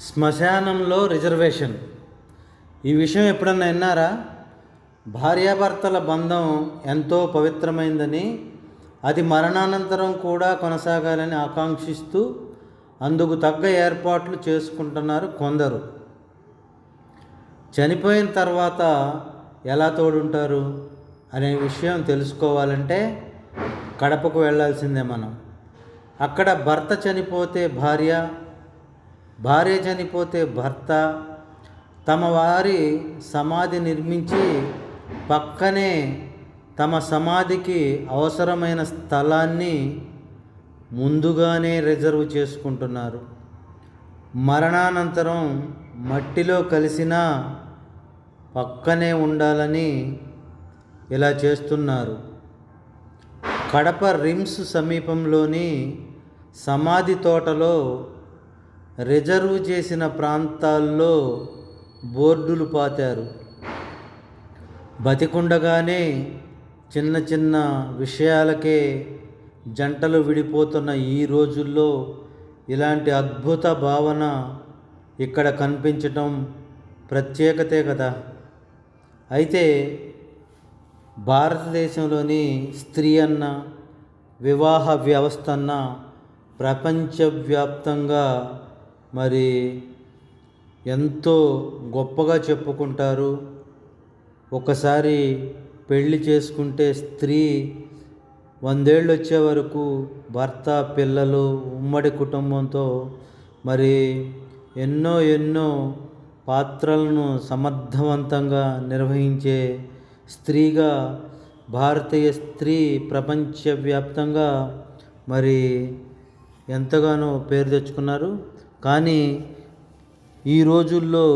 శ్మశానంలో రిజర్వేషన్. ఈ విషయం ఎప్పుడన్నా విన్నారా? భార్యాభర్తల బంధం ఎంతో పవిత్రమైందని అది మరణానంతరం కూడా కొనసాగాలని ఆకాంక్షిస్తూ అందుకు తగ్గ ఏర్పాట్లు చేసుకుంటున్నారు కొందరు. చనిపోయిన తర్వాత ఎలా తోడుంటారు అనే విషయం తెలుసుకోవాలంటే కడపకు వెళ్ళాల్సిందే మనం. అక్కడ భర్త చనిపోతే భార్య భార్య చనిపోతే భర్త తమ వారి సమాధి నిర్మించి పక్కనే తమ సమాధికి అవసరమైన స్థలాన్ని ముందుగానే రిజర్వ్ చేసుకుంటున్నారు. మరణానంతరం మట్టిలో కలిసిన పక్కనే ఉండాలని ఇలా చేస్తున్నారు. కడప రిమ్స్ సమీపంలోని సమాధి తోటలో రిజర్వ్ చేసిన ప్రాంతాల్లో బోర్డులు పాతారు. బతికుండగానే చిన్న చిన్న విషయాలకే జంటలు విడిపోతున్న ఈ రోజుల్లో ఇలాంటి అద్భుత భావన ఇక్కడ కనిపించటం ప్రత్యేకతే కదా. అయితే భారతదేశంలోని స్త్రీ అన్న వివాహ వ్యవస్థ అన్న ప్రపంచవ్యాప్తంగా మరి ఎంతో గొప్పగా చెప్పుకుంటారు. ఒకసారి పెళ్ళి చేసుకుంటే స్త్రీ వందేళ్ళు వచ్చే వరకు భర్త పిల్లలు ఉమ్మడి కుటుంబంతో మరి ఎన్నో ఎన్నో పాత్రలను సమర్థవంతంగా నిర్వహించే స్త్రీగా భారతీయ స్త్రీ ప్రపంచవ్యాప్తంగా మరి ఎంతగానో పేరు తెచ్చుకున్నారు. కానీ ఈ రోజుల్లో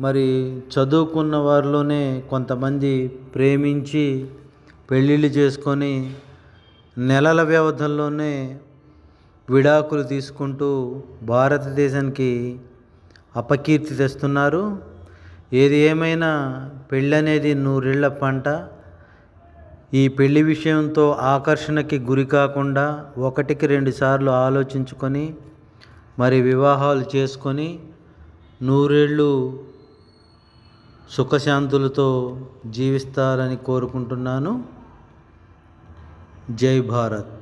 మరి చదువుకున్న వారిలోనే కొంతమంది ప్రేమించి పెళ్ళిళ్ళు చేసుకొని నెలల వ్యవధుల్లోనే విడాకులు తీసుకుంటూ భారతదేశానికి అపకీర్తి తెస్తున్నారు. ఏది ఏమైనా పెళ్ళి అనేది నూరేళ్ళ పంట. ఈ పెళ్ళి విషయంతో ఆకర్షణకి గురి కాకుండా ఒకటికి రెండు సార్లు ఆలోచించుకొని మరి వివాహాలు చేసుకొని నూరేళ్ళు సుఖశాంతులతో జీవిస్తారని కోరుకుంటున్నాను. జై భారత్.